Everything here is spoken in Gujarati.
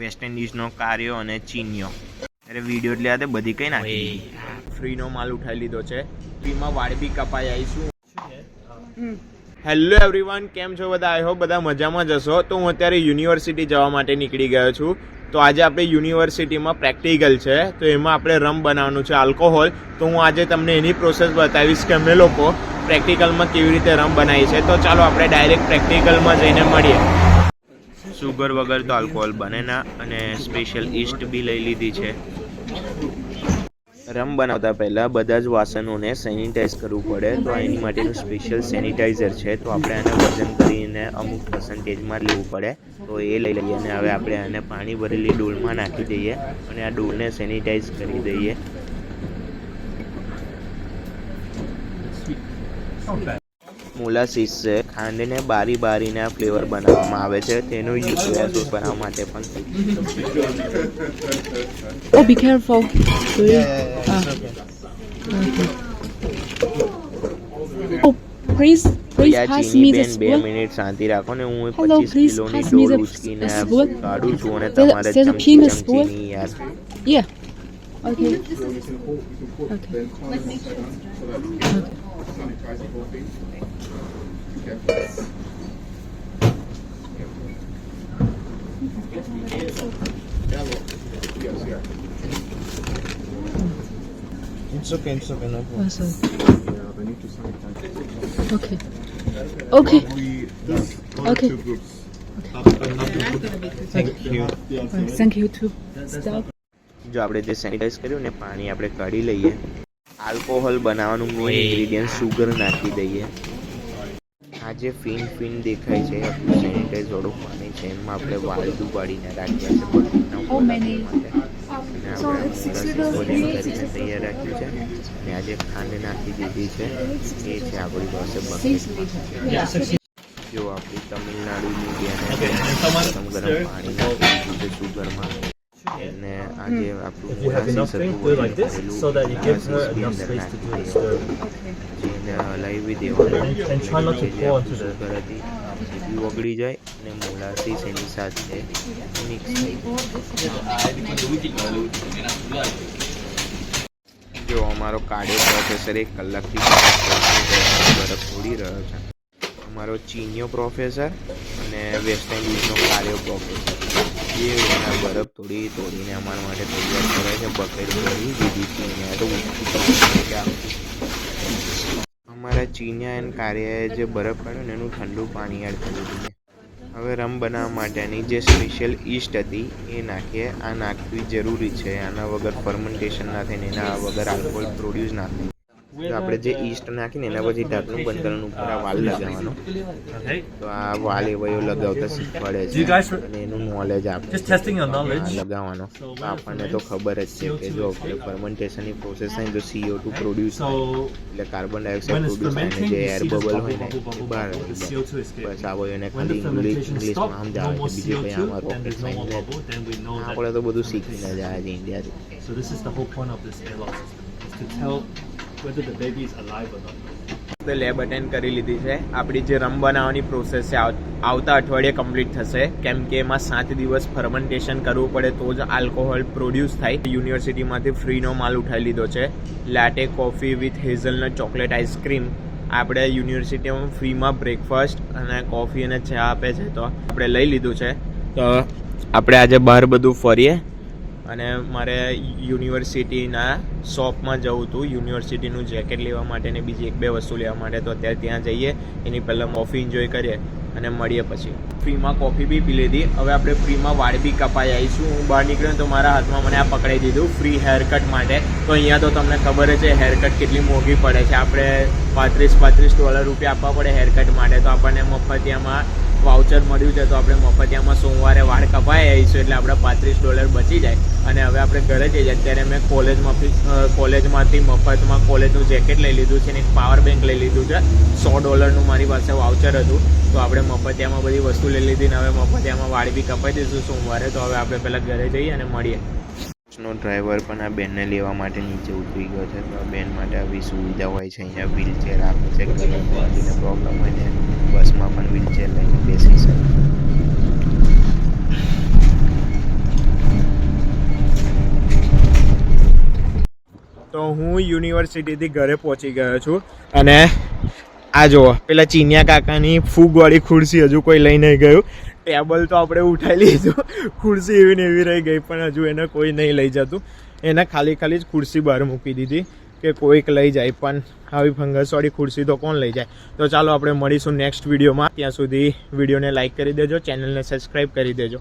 વેસ્ટ ઇન્ડિઝનો કાર્યો અને ચીનીઓ. અરે વીડિયો એટલે આ તે બધી કઈ નાખી ફ્રીનો માલ ઉઠાવી લીધો છે. ફ્રીમાં વાળ બી કપાઈ આવીશું. હેલો એવરીવન કેમ છો બધા? આઈ હોપ બધા મજામાં જ હશો. તો હું અત્યારે યુનિવર્સિટી જવા માટે નીકળી ગયો છું. તો આજે આપણે યુનિવર્સિટીમાં પ્રેક્ટિકલ છે. તો એમાં આપણે રમ બનાવવાનું છે આલ્કોહોલ તો હું આજે તમને એની પ્રોસેસ બતાવીશ કે અમે લોકો પ્રેક્ટિકલમાં કેવી રીતે રમ બનાવી છે તો ચાલો આપણે ડાયરેક્ટ પ્રેક્ટિકલમાં જઈને મળીએ. સુગર વગર તો આલ્કોહોલ બને ના અને સ્પેશિયલ ઈસ્ટ બી લઈ લીધી છે. રમ બનાવતા પહેલાં બધા જ વાસણોને સેનિટાઈઝ કરવું પડે, તો એની માટેનું સ્પેશિયલ સેનિટાઈઝર છે, તો આપણે આને વજન કરીને અમુક પર્સન્ટેજમાં લેવું પડે, તો એ લઈ લઈએ અને હવે આપણે આને પાણી ભરેલી ડોલમાં નાખી દઈએ અને આ ડોલને સેનિટાઈઝ કરી દઈએ. મોલાસીસ છે ખાંડને બારી બારીને આ ફ્લેવર બનાવવામાં આવે છે તેનો યુઝ સોયા સોસ બનાવવા માટે પણ Oh, be careful. Ah. Okay. Oh, please, please yeah pass ચીની me the બેન બે spoon. મિનિટ શાંતિ રાખો ને હું Hello, પચીસ please કિલોની pass me Dole the- ઉચકીને. કાઢું છું અને તમારે ચમચી. ચમચીની યાર Yeah. Okay. Okay. It's okay, it's okay, no problem. Awesome. Okay. Okay. Okay. Thank okay. Uh, Thank you too. Stop. જો આપણે જે સેનિટાઈઝ કર્યું ને પાણી આપણે કાઢી લઈએ આલ્કોહોલ બનાવવાનું મેઇન ઇન્ગ્રેડિયન્ટ સુગર નાખી દઈએ આ જે ફીન ફીન દેખાય છે આપણું સેનિટાઈઝ વાળું પાણી છે એમાં આપણે વાળ ડૂબાડીને રાખ્યા છે માટે. આપણે તૈયાર રાખ્યું છે. અને આજે ખાંડ નાખી દીધી છે એ છે આપણી પાસે બકરી જો આપણી તમિલનાડુની બેને ગરમ ગરમ પાણી નાખી દીધું છે સુગરમાં. એને આજે આપણું you have enough it so that you give her enough space to do the દઈએ. હલાવી દેવાનું હતી ઓગળી જાય અને મોલાસીસ એની સાથે મિક્સ જો અમારો કાઢ્યો પ્રોફેસર એક કલાકથી બરફ તોડી રહ્યો છે. અમારો ચીનિયો પ્રોફેસર અને વેસ્ટ ઇન્ડિઝનો કાર્યો પ્રોફેસર એ એના બરફ તોડી તોડીને અમારા માટે તૈયાર કરે છે બકેટ ભરી દીધી છે અહીંયા તો. અમારા ચીનિયા એન્ડ કાર્યએ જે બરફ કાઢ્યો ને એનું ઠંડુ પાણી એડ કરી દીધું હવે રમ બનાવવા માટેની જે સ્પેશિયલ ઈસ્ટ હતી એ નાખીએ. આ નાખવી જરૂરી છે. આના વગર ફર્મેન્ટેશન ના થાય ને એના વગર આલ્કોહોલ પ્રોડ્યુસ ના થાય. તો આપણે જે ઈસ્ટ નાખીને એના પછી ઢાંકણું બંધ કરવાનું ઉપર આ વાલ લગાવવાનો. તો આ વાલ એવો લગાવતા શીખવાડે છે અને એનું નોલેજ આપે Just છે. testing your આ knowledge. લગાવવાનો તો આપણને તો ખબર જ છે કે જો આપણે ફર્મેન્ટેશનની પ્રોસેસ થાય તો સીઓ ટુ પ્રોડ્યુસ એટલે કાર્બન ડાયોક્સાઇડ પ્રોડ્યુસ થાય જે એર બબલ હોય ને એ બહાર bubble. આવી The જાય CO2 escape. બસ આવો એને ખાલી ઇંગ્લિશ ઇંગ્લિશમાં સમજાવે છે બીજું કંઈ CO2, આમાં રોકેટ સાયન્સ. આપણે તો બધું શીખીને. જાય છે ઇન્ડિયાથી So this is the whole point of this airlock system, is to tell whether the baby is alive or not. Lab attend કરી લીધી છે. આપણી જે રમ બનાવવાની પ્રોસેસ છે, આવ- આવતા અઠવાડિયે કમ્પ્લીટ થશે. કેમ કે એમાં સાત દિવસ ફર્મેન્ટેશન કરવું પડે તો જ આલ્કોહોલ પ્રોડ્યુસ થાય. યુનિવર્સિટીમાંથી ફ્રીનો માલ ઉઠાવી લીધો છે. Latte coffee with hazelnut chocolate ice cream આપણે યુનિવર્સિટીમાં ફ્રીમાં બ્રેકફાસ્ટ અને કોફી અને ચા આપે છે તો આપણે લઈ લીધું છે. તો આપણે આજે બહાર બધું ફરીએ. અને મારે યુનિવર્સિટીના શોપમાં જવું હતું. યુનિવર્સિટીનું જેકેટ લેવા માટે ને બીજી એક બે વસ્તુ લેવા માટે. તો અત્યારે ત્યાં જઈએ. એની પહેલાં કોફી એન્જોય કરીએ અને મળીએ પછી. ફ્રીમાં કોફી બી પી લીધી. હવે આપણે ફ્રીમાં વાળ બી કપાઈ આવીશું હું બહાર નીકળ્યો તો મારા હાથમાં મને આ પકડાઈ દીધું. ફ્રી હેરકટ માટે. તો અહીંયા તો તમને ખબર છે હેરકટ કેટલી મોંઘી પડે છે. આપણે પાંત્રીસ પાંત્રીસ ડોલર રૂપિયા આપવા પડે હેરકટ માટે. તો આપણને મફતિયામાં વાઉચર મળ્યું છે, તો આપણે મફતિયામાં સોમવારે વાળ કપાઈ આવીશું એટલે આપણે પાંત્રીસ ડોલર બચી જાય. અને હવે આપણે ઘરે જઈએ અત્યારે મેં કોલેજમાંથી કોલેજમાંથી મફતમાં કોલેજનું જેકેટ લઈ લીધું છે અને એક પાવર બેંક લઈ લીધું છે. સો ડોલરનું મારી પાસે વાઉચર હતું. તો આપણે મફતિયામાં બધી વસ્તુ લઈ લીધી ને હવે મફતિયામાં વાળ બી કપાઈ દઈશું સોમવારે. તો હવે આપણે પહેલાં ઘરે જઈએ અને મળીએ. બસનો ડ્રાઈવર પણ આ બેનને લેવા માટે નીચે ઉતરી ગયો છે. તો બેન માટે આવી સુવિધા હોય છે, અહીંયા વ્હીલચેર આપે છે પ્રોબ્લેમ હોય બસમાં પણ વ્હીલચેર લઈને બેસી શકે તો હું યુનિવર્સિટીથી ઘરે પહોંચી ગયો છું અને આ જુઓ, પેલા ચીનિયા કાકાની ફૂગવાળી ખુરશી હજુ કોઈ લઈ નહીં ગયું. ટેબલ તો આપણે ઉઠાઈ લીધું. ખુરશી એવી ને એવી રહી ગઈ, પણ હજુ એને કોઈ નહીં લઈ જતું. એને ખાલી ખાલી જ ખુરશી બહાર મૂકી દીધી. કે કોઈક લઈ જાય પણ આવી ફંગસવાળી ખુરશી તો કોણ લઈ જાય? તો ચાલો આપણે મળીશું નેક્સ્ટ વિડીયોમાં ત્યાં સુધી વિડીયોને લાઇક કરી દેજો ચેનલને સબસ્ક્રાઈબ કરી દેજો.